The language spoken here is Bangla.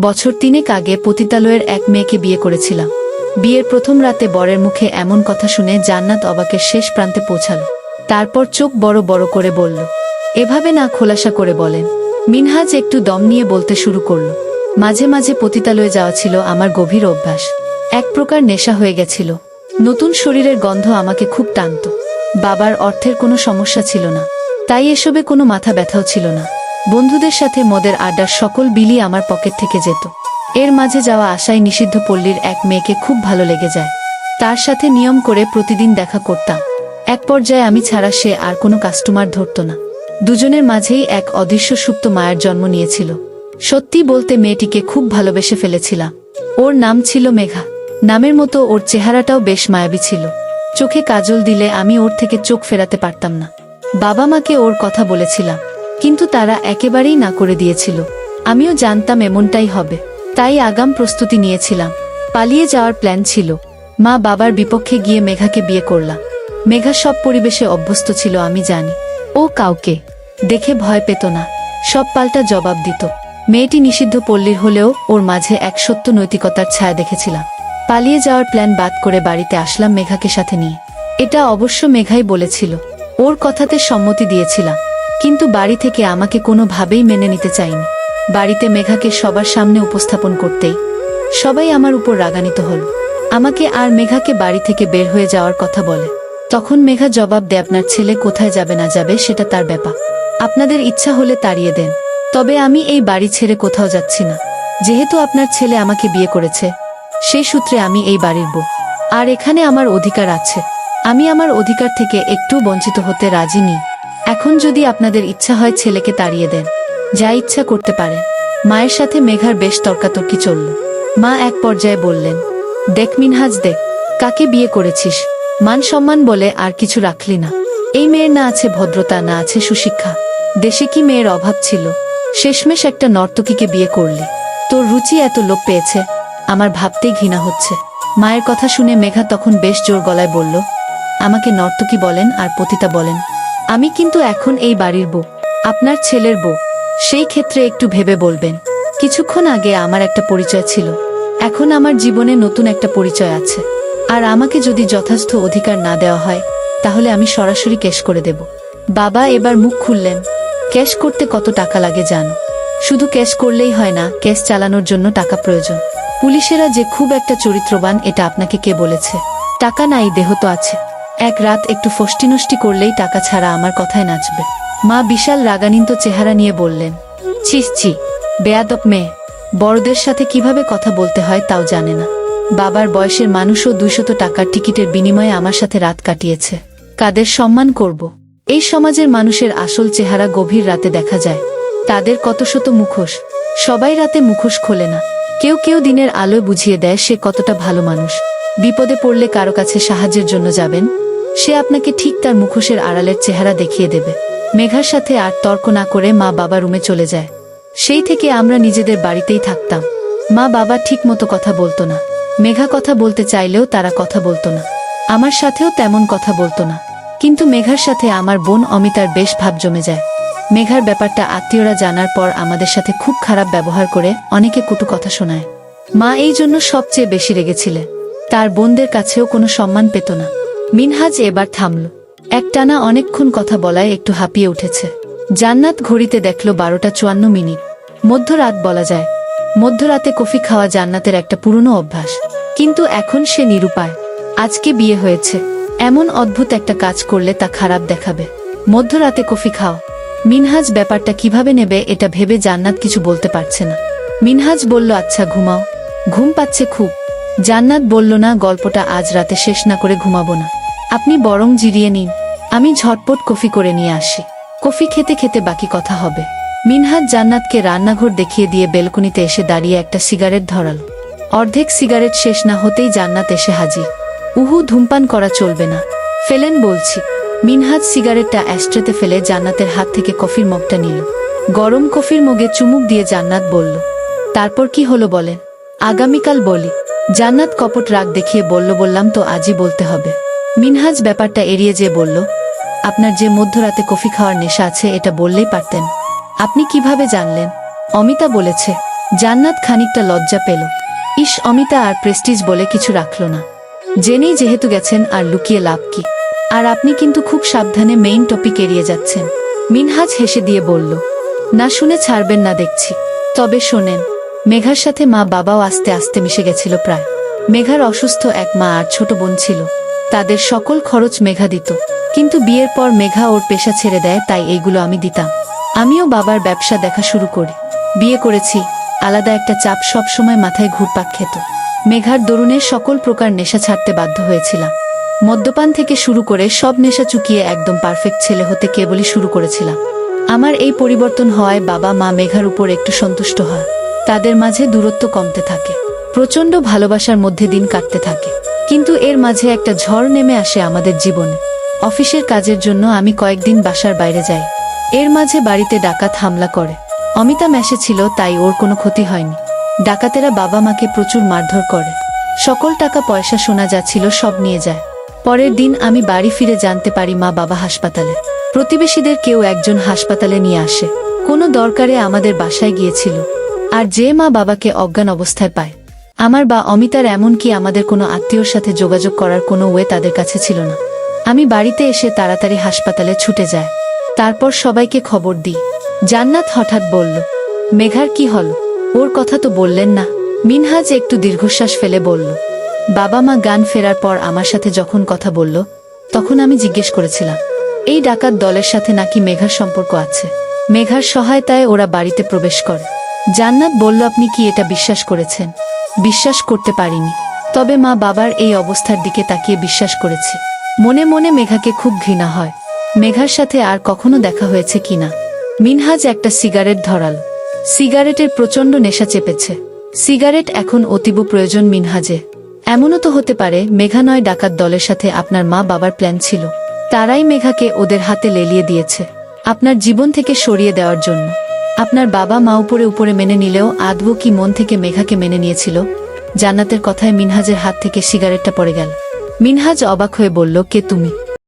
বছর তিনেক আগে পতিতালয়ের এক মেয়েকে বিয়ে করেছিলাম। বিয়ের প্রথম রাতে বরের মুখে এমন কথা শুনে জান্নাত অবাকের শেষ প্রান্তে পৌঁছালো। তারপর চোখ বড় বড় করে বলল, এভাবে না খোলাসা করে বলেন। মিনহাজ একটু দম নিয়ে বলতে শুরু করল, মাঝে মাঝে পতিতালয়ে যাওয়া ছিল আমার গভীর অভ্যাস। এক প্রকার নেশা হয়ে গেছিল। নতুন শরীরের গন্ধ আমাকে খুব টানত। বাবার অর্থের কোনো সমস্যা ছিল না। তাই এসবে কোনো মাথা ব্যথাও ছিল না। বন্ধুদের সাথে মদের আড্ডার সকল বিলি আমার পকেট থেকে যেত। এর মাঝে যাওয়া আশায় নিষিদ্ধ পল্লীর এক মেয়েকে খুব ভালো লেগে যায়। তার সাথে নিয়ম করে প্রতিদিন দেখা করতাম। এক পর্যায়ে আমি ছাড়া সে আর কোনো কাস্টমার ধরত না। দুজনের মাঝেই এক অদৃশ্য সুপ্ত মায়ের জন্ম নিয়েছিল। সত্যি বলতে মেয়েটিকে খুব ভালোবেসে ফেলেছিলাম। ওর নাম ছিল মেঘা। নামের মতো ওর চেহারাটাও বেশ মায়াবী ছিল। চোখে কাজল দিলে আমি ওর থেকে চোখ ফেরাতে পারতাম না। বাবা মাকে ওর কথা বলেছিলাম। কিন্তু তারা একেবারেই না করে দিয়েছিল। আমিও জানতাম এমনটাই হবে। তাই আগাম প্রস্তুতি নিয়েছিলাম। পালিয়ে যাওয়ার প্ল্যান ছিল। মা বাবার বিপক্ষে গিয়ে মেঘাকে বিয়ে করলাম। মেঘা সব পরিবেশে অভ্যস্ত ছিল, আমি জানি। ও কাউকে দেখে ভয় পেত না। সব পাল্টা জবাব দিত। মেয়েটি নিষিদ্ধ পল্লীর হলেও ওর মাঝে এক সত্য নৈতিকতার ছায়া দেখেছিলাম। পালিয়ে যাওয়ার প্ল্যান বাদ করে বাড়িতে আসলাম মেঘাকে সাথে নিয়ে। এটা অবশ্য মেঘাই বলেছিল। ওর কথাতে সম্মতি দিয়েছিলাম। কিন্তু বাড়ি থেকে আমাকে কোনোভাবেই মেনে নিতে চাইনি। বাড়িতে মেঘাকে সবার সামনে উপস্থাপন করতেই সবাই আমার উপর রাগান্বিত হল। আমাকে আর মেঘাকে বাড়ি থেকে বের হয়ে যাওয়ার কথা বলে। তখন মেঘা জবাব দেয়, আপনার ছেলে কোথায় যাবে না যাবে সেটা তার ব্যাপার। আপনাদের ইচ্ছা হলে তাড়িয়ে দেন। তবে আমি এই বাড়ি ছেড়ে কোথাও যাচ্ছি না। যেহেতু আপনার ছেলে আমাকে বিয়ে করেছে সেই সূত্রে আমি এই বাড়ির বউ। আর এখানে আমার অধিকার আছে। আমি আমার অধিকার থেকে একটু বঞ্চিত হতে রাজি নি এখন যদি আপনাদের ইচ্ছা হয় ছেলেকে তাড়িয়ে দেন, যা ইচ্ছা করতে পারেন মায়ের সাথে মেঘার বেশ তর্কাতর্কি চলল। মা এক পর্যায়ে বললেন, দেখ মিনহাজ, দেখ, কাকে বিয়ে করেছিস? মান সম্মান বলে আর কিছু রাখলি না। এই মেয়ের না আছে ভদ্রতা, না আছে সুশিক্ষা। দেশে কি মেয়ের অভাব ছিল? শেষমেশ একটা নর্তকীকে বিয়ে করলি। তোর রুচি এত লোপ পেয়েছে, আমার ভাবতেই ঘৃণা হচ্ছে। মায়ের কথা শুনে মেঘা তখন বেশ জোর গলায় বলল, আমাকে নর্তকী বলেন আর পতিতা বলেন। আমি কিন্তু এখন এই বাড়ির বউ, আপনার ছেলের বউ। সেই ক্ষেত্রে একটু ভেবে বলবেন। কিছুক্ষণ আগে আমার একটা পরিচয় ছিল। এখন আমার জীবনে নতুন একটা পরিচয় আছে। আর আমাকে যদি যথাস্থ অধিকার না দেওয়া হয়, তাহলে আমি সরাসরি কেশ করে দেব। বাবা এবার মুখ খুললেন। ক্যাশ করতে কত টাকা লাগে জানো? শুধু ক্যাশ করলেই হয় না, ক্যাশ চালানোর জন্য টাকা প্রয়োজন। পুলিশেরা যে খুব একটা চরিত্রবান, এটা আপনাকে কে বলেছে? টাকা নাই, দেহ তো আছে। এক রাত একটু ফষ্টিনষ্টি করলেই টাকা ছাড়া আমার কথায় নাচবে। মা বিশাল রাগানিন্ত চেহারা নিয়ে বললেন ছিস ছি, বেয়াদব মেয়ে, বড়দের সাথে কীভাবে কথা বলতে হয় তাও জানে না। বাবার বয়সের মানুষও দুইশত টাকার টিকিটের বিনিময়ে আমার সাথে রাত কাটিয়েছে। কাদের সম্মান করব? এই সমাজের মানুষের আসল চেহারা গভীর রাতে দেখা যায়। তাদের কত শত মুখোশ, সবাই রাতে মুখোশ খোলে না। কেউ কেউ দিনের আলোয় বুঝিয়ে দেয় সে কতটা ভালো মানুষ। বিপদে পড়লে কারও কাছে সাহায্যের জন্য যাবেন, সে আপনাকে ঠিক তার মুখোশের আড়ালের চেহারা দেখিয়ে দেবে। মেঘার সাথে আর তর্ক না করে মা বাবা রুমে চলে যায়। সেই থেকে আমরা নিজেদের বাড়িতেই থাকতাম। মা বাবা ঠিক মতো কথা বলতো না। মেঘা কথা বলতে চাইলেও তারা কথা বলতো না। আমার সাথেও তেমন কথা বলতো না। কিন্তু মেঘার সাথে আমার বোন অমিতার বেশ ভাব জমে যায়। মেঘার ব্যাপারটা আত্মীয়রা জানার পর আমাদের সাথে খুব খারাপ ব্যবহার করে অনেকে কুটু কথা শোনায়। মা এই জন্য সবচেয়ে বেশি রেগেছিলেন। তার বোনদের কাছেও কোনো সম্মান পেত না। মিনহাজ এবার থামল। একটানা অনেকক্ষণ কথা বলায় একটু হাঁপিয়ে উঠেছে। জান্নাত ঘড়িতে দেখল বারোটা চুয়ান্ন মিনিট। মধ্যরাত বলা যায়। মধ্যরাতে কফি খাওয়া জান্নাতের একটা পুরনো অভ্যাস। কিন্তু এখন সে নিরুপায়। আজকে বিয়ে হয়েছে। এমন অদ্ভুত একটা কাজ করলে তা খারাপ দেখাবে। মধ্যরাতে কফি খাও। মিনহাজ ব্যাপারটা কীভাবে নেবে এটা ভেবে জান্নাত কিছু বলতে পারছে না। মিনহাজ বলল আচ্ছা ঘুমাও। ঘুম পাচ্ছে খুব। জান্নাত বলল, না, গল্পটা আজ রাতে শেষ না করে ঘুমাবো না। আপনি বরং জিরিয়ে নিন। আমি ঝটপট কফি করে নিয়ে আসি। কফি খেতে খেতে বাকি কথা হবে। মিনহাজ জান্নাতকে রান্নাঘর দেখিয়ে দিয়ে বেলকনিতে এসে দাঁড়িয়ে একটা সিগারেট ধরাল। অর্ধেক সিগারেট শেষ না হতেই জান্নাত এসে হাজির। উহু, ধূমপান করা চলবে না। ফেলেন বলছি। মিনহাজ সিগারেটটা অ্যাস্ট্রেতে ফেলে জান্নাতের হাত থেকে কফির মগটা নিল। গরম কফির মগে চুমুক দিয়ে জান্নাত বলল, তারপর কি হলো বলেন? আগামীকাল বলি। জান্নাত কপট রাগ দেখিয়ে বলল, বললাম তো আজই বলতে হবে। মিনহাজ ব্যাপারটা এড়িয়ে যেয়ে বলল, আপনার যে মধ্যরাতে কফি খাওয়ার নেশা আছে, এটা বললেই পারতেন। আপনি কীভাবে জানলেন? অমিতা বলেছে, জান্নাত খানিকটা লজ্জা পেল। ইস, অমিতা আর প্রেস্টিজ বলে কিছু রাখল না। জেনেই যেহেতু গেছেন, আর লুকিয়ে লাভ কি। আর আপনি কিন্তু খুব সাবধানে মেইন টপিক এড়িয়ে যাচ্ছেন। মিনহাজ হেসে দিয়ে বলল, না শুনে ছাড়বেন না দেখছি। তবে শোনেন মেঘার সাথে মা বাবাও আস্তে আস্তে মিশে গেছিল প্রায়। মেঘার অসুস্থ এক মা আর ছোট বোন ছিল। তাদের সকল খরচ মেঘা দিত। কিন্তু বিয়ের পর মেঘা ওর পেশা ছেড়ে দেয়, তাই এইগুলো আমি দিতাম। আমিও বাবার ব্যবসা দেখা শুরু করি। বিয়ে করেছি, আলাদা একটা চাপ সব সময় মাথায় ঘুরপাক খেত। মেঘার দরুনে সকল প্রকার নেশা ছাড়তে বাধ্য হয়েছিলাম। মদ্যপান থেকে শুরু করে সব নেশা চুকিয়ে একদম পারফেক্ট ছেলে হতে কেবলই শুরু করেছিলাম। আমার এই পরিবর্তন হওয়ায় বাবা মা মেঘার উপর একটু সন্তুষ্ট হয়। তাদের মাঝে দূরত্ব কমতে থাকে। প্রচণ্ড ভালোবাসার মধ্যে দিন কাটতে থাকে। কিন্তু এর মাঝে একটা ঝড় নেমে আসে আমাদের জীবনে। অফিসের কাজের জন্য আমি কয়েকদিন বাসার বাইরে যাই। এর মাঝে বাড়িতে ডাকাত হামলা করে। অমিতা ম্যাসে ছিল, তাই ওর কোনো ক্ষতি হয়নি। ডাকাতেরা বাবা মাকে প্রচুর মারধর করে। সকল টাকা পয়সা শোনা যাচ্ছিল সব নিয়ে যায়। পরের দিন আমি বাড়ি ফিরে জানতে পারি মা বাবা হাসপাতালে। প্রতিবেশীদের কেউ একজন হাসপাতালে নিয়ে আসে। কোনো দরকারে আমাদের বাসায় গিয়েছিল। আর যে মা বাবাকে অজ্ঞান অবস্থায় পায়, আমার বা অমিতার এমনকি আমাদের কোনো আত্মীয়র সাথে যোগাযোগ করার কোনো ওয়ে তাদের কাছে ছিল না। আমি বাড়িতে এসে তাড়াতাড়ি হাসপাতালে ছুটে যায় তারপর সবাইকে খবর দিই। জান্নাত হঠাৎ বলল, মেঘার কি হল? ওর কথা তো বললেন না। মিনহাজ একটু দীর্ঘশ্বাস ফেলে বলল, বাবা মা গান ফেরার পর আমার সাথে যখন কথা বলল, তখন আমি জিজ্ঞেস করেছিলাম, এই ডাকাত দলের সাথে নাকি মেঘার সম্পর্ক আছে? মেঘার সহায়তায় ওরা বাড়িতে প্রবেশ করে। জান্নাত বলল, আপনি কি এটা বিশ্বাস করেছেন? বিশ্বাস করতে পারিনি। তবে মা বাবার এই অবস্থার দিকে তাকিয়ে বিশ্বাস করেছে। মনে মনে মেঘাকে খুব ঘৃণা হয়। মেঘার সাথে আর কখনো দেখা হয়েছে কিনা মিনহাজ একটা সিগারেট ধরাল। সিগারেটের প্রচণ্ড নেশা চেপেছে। সিগারেট এখন অতীব প্রয়োজন মিনহাজে এমনও তো হতে পারে, মেঘা নয় ডাকাত দলের সাথে আপনার মা বাবার প্ল্যান ছিল। তারাই মেঘাকে ওদের হাতে লেলিয়ে দিয়েছে। আপনার জীবন থেকে সরিয়ে দেওয়ার জন্য। আপনার বাবা মা উপরে উপরে মেনে নিলেও আদবু কি মন থেকে মেঘাকে মেনে নিয়েছিল? জান্নাতের কথায় মিনহাজের হাত থেকে সিগারেটটা পড়ে গেল। মিনহাজ অবাক হয়ে বলল, কে তুমি?